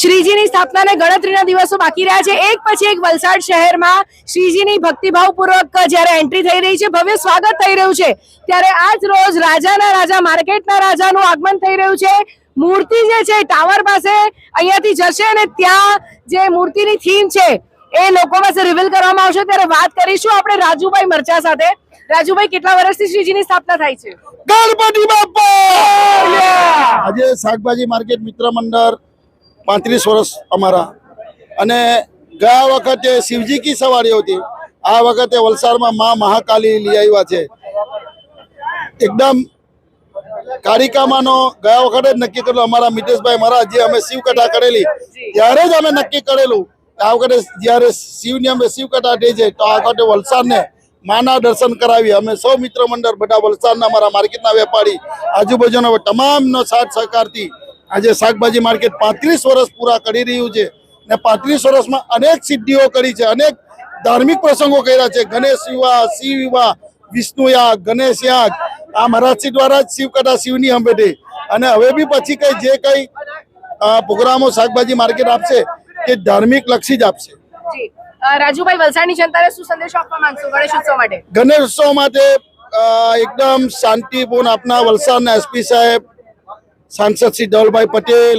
શ્રીજીની સ્થાપનાને ગણતરીના દિવસો બાકી રહ્યા છે. એક પછી એક વલસાડ શહેરમાં શ્રીજીની ભક્તિભાવપૂર્વક જ્યારે એન્ટ્રી થઈ રહી છે ભવ્ય સ્વાગત થઈ રહ્યું છે. ત્યારે આજ રોજ રાજાના રાજા માર્કેટના રાજાનું આગમન થઈ રહ્યું છે. મૂર્તિ જે છે ટાવર પાસે અહીંયાથી જશે અને ત્યાં જે મૂર્તિની થીમ છે એ લોકો પાસે રિવીલ કરવામાં આવશે. ત્યારે વાત કરીશું આપણે રાજુભાઈ મરચા સાથે. રાજુભાઈ કેટલા વર્ષથી શ્રીજીની સ્થાપના થાય છે? ગણપતિ બાપા! આજે શાકભાજી માર્કેટ મિત્ર મંડળ પાંત્રીસ વર્ષ અમારા. અને ગયા વખતે શિવજી કી સવારી હતી. આ વખતે વલસાડમાં મા મહાકાલી લઈ આવ્યા છે. એકદમ કારિકામાંનો ગયા વખતે જ નક્કી કરેલું અમારા મિતેશભાઈ મહારાજ જે અમે શિવકથા કરેલી ત્યારે જ અમે નક્કી કરેલું. આ વખતે જ્યારે શિવની અમે શિવકથા થઈ છે તો આ વખતે વલસાડને માના દર્શન કરાવી. અમે સૌ મિત્ર મંડળ બધા વલસાડના અમારા માર્કેટના વેપારી આજુબાજુના તમામનો સાથ સહકારથી આજે શાકભાજી માર્કેટ પાંત્રીસ વર્ષ પૂરા કરી રહ્યું છે ને પાંત્રીસ વર્ષમાં અનેક સિદ્ધિઓ કરી છે અનેક ધાર્મિક પ્રસંગો કર્યા છે. ગણેશ વિવાહ શિવ વિવાહ વિષ્ણુ યાગ ગણેશ યાગ. આ મહારાજશ્રી દ્વારા જ શિવ કથા શિવની હંભેટી અને હવે બી પછી કઈ જે કઈ પ્રોગ્રામો શાકભાજી માર્કેટ આપશે તે ધાર્મિક લક્ષી જ આપશે. રાજુભાઈ વલસાડની જનતાને શું સંદેશો આપવા માંગશો ગણેશ ઉત્સવ માટે? ગણેશ ઉત્સવ માટે એકદમ શાંતિપૂર્ણ આપના વલસાડના એસપી સાહેબ સાંસદ શ્રી ધવલભાઈ પટેલ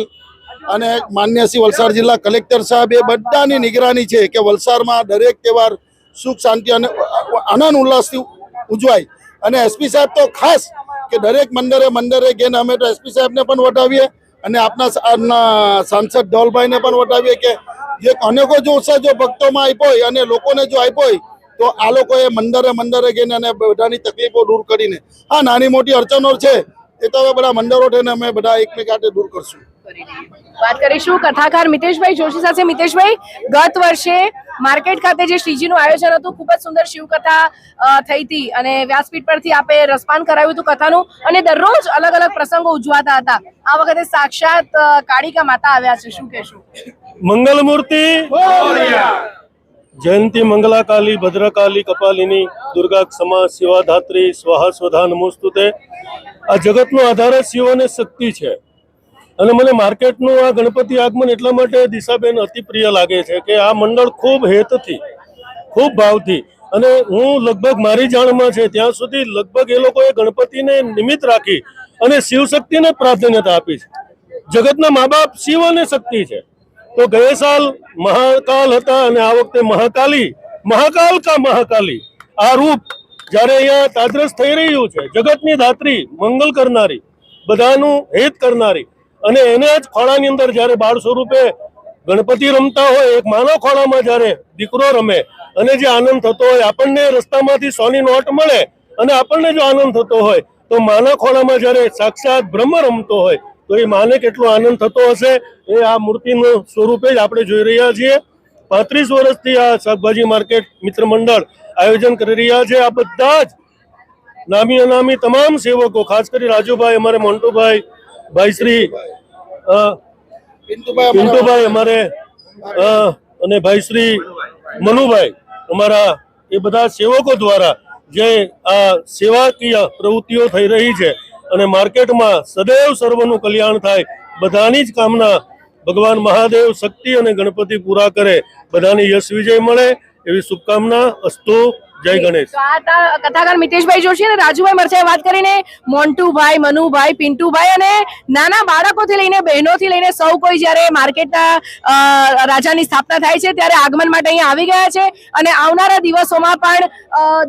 અને માન્ય શ્રી વલસાડ જિલ્લા કલેક્ટર સાહેબ, એ બધાની નિગરાની છે કે વલસાડમાં દરેક તહેવાર સુખ, શાંતિ અને આનંદ ઉલ્લાસથી ઉજવાય. અને એસપી સાહેબ તો ખાસ કે દરેક મંદિરે મંદિરે ગઈને અમે તો એસપી સાહેબને પણ વટાવીએ અને આપના સાંસદ ધવલભાઈને પણ વટાવીએ કે જે અનેકો જો ઉત્સાહ જો ભક્તોમાં આપ્યો હોય અને લોકોને જો આપ્યો હોય તો આ લોકોએ મંદિરે મંદિરે ગઈને અને બધાની તકલીફો દૂર કરીને. હા, નાની મોટી અડચણો છે એ તો હવે બધા મંડળો થઈને અમે બધા એકમેકાટે દૂર કરશું. વાત કરીશું કથાકાર મિતેશભાઈ જોશી સાથે. મિતેશભાઈ ગત વર્ષે માર્કેટ ખાતે જે શ્રીજીનું આયોજન હતું ખૂબ જ સુંદર શિવકથા થઈ હતી અને વ્યાસપીઠ પરથી આપે રસપાન કરાવ્યું હતું કથાનું અને દરરોજ અલગ અલગ પ્રસંગો ઉજવાતા હતા. આ વખતે સાક્ષાત કાળિકા માતા આવ્યા છે. શું કહેશું? મંગલ મૂર્તિ જયંતી મંગલાકાલી ભદ્રકાલી કપાલિની દુર્ગા ક્ષમા શિવાધાત્રી સ્વાહા સ્વધા નમોસ્તુતે. આ જગતનો આધાર જ શિવ અને શક્તિ છે. અને મને માર્કેટનું આ ગણપતિ આગમન એટલા માટે દિશાબેન અતિ પ્રિય લાગે છે કે આ મંડળ ખૂબ હેતથી, ખૂબ ભાવથી, અને હું લગભગ મારી જાણમાં છે ત્યાં સુધી લગભગ એ લોકોએ ગણપતિને નિમિત્ત રાખી અને શિવ શક્તિને પ્રાધાન્યતા આપી છે. જગતના મા બાપ શિવ અને શક્તિ છે. તો ગયા સાલ મહાકાલ હતા અને આ વખતે મહાકાલી, મહાકાલ કા મહાકાલી, આ રૂપ જ્યારે અહીંયા તાદ્રસ થઈ રહ્યું છે, જગતની ધાત્રી, મંગલ કરનારી, બધાનું હિત કરનારી, અને એને જ ખોળાની અંદર જ્યારે બાળ સ્વરૂપે ગણપતિ રમતા હોય, એક માનવ ખોળામાં જ્યારે દીકરો રમે, અને જે આનંદ થતો હોય, આપણને રસ્તામાંથી સોની નોટ મળે, અને આપણને જો આનંદ થતો હોય, તો માના ખોળામાં જ્યારે સાક્ષાત બ્રહ્મ રમતો હોય, તો એ માને કેટલો આનંદ થતો હશે, એ આ મૂર્તિનું સ્વરૂપે જ આપણે જોઈ રહ્યા છીએ. પાંત્રીસ વર્ષથી આ શાકભાજી માર્કેટ મિત્ર મંડળ આયોજન કરી રહ્યા છે આ બધા જ નામી અનામી તમામ સેવકો ખાસ કરી રાજુભાઈ અમારે મોન્ટુભાઈ ભાઈશ્રી પિન્ટુભાઈ અમારા- અને ભાઈશ્રી મનુભાઈ અમારા એ બધા સેવકો દ્વારા જે આ સેવાકીય પ્રવૃત્તિઓ થઈ રહી છે અને માર્કેટમાં સદૈવ સર્વનું કલ્યાણ થાય બધાની જ કામના ભગવાન મહાદેવ શક્તિ અને ગણપતિ પૂરા કરે બધાને યશ વિજય મળે એવી શુભકામના અસ્તુ જય ગણેશ. કથાકાર મિતેશભાઈ જોશી અને રાજુભાઈ મરચાએ વાત કરીને મોન્ટુભાઈ મનુભાઈ પિન્ટુભાઈ અને નાના બાળકોથી લઈને બહેનોથી લઈને સૌ કોઈ જ્યારે માર્કેટના રાજાની સ્થાપના થાય છે ત્યારે આગમન માટે અહીંયા આવી ગયા છે અને આવનારા દિવસોમાં પણ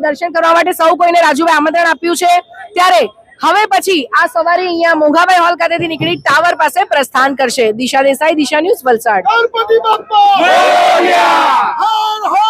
દર્શન કરવા માટે સૌ કોઈને રાજુભાઈ આમંત્રણ આપ્યું છે. ત્યારે હવે પછી આ સવારે અહીંયા મોંઘાભાઈ હોલ ખાતેથી નીકળી ટાવર પાસે પ્રસ્થાન કરશે. દિશા દેસાઈ દિશા ન્યૂઝ વલસાડ. ગણપતિ હર હર!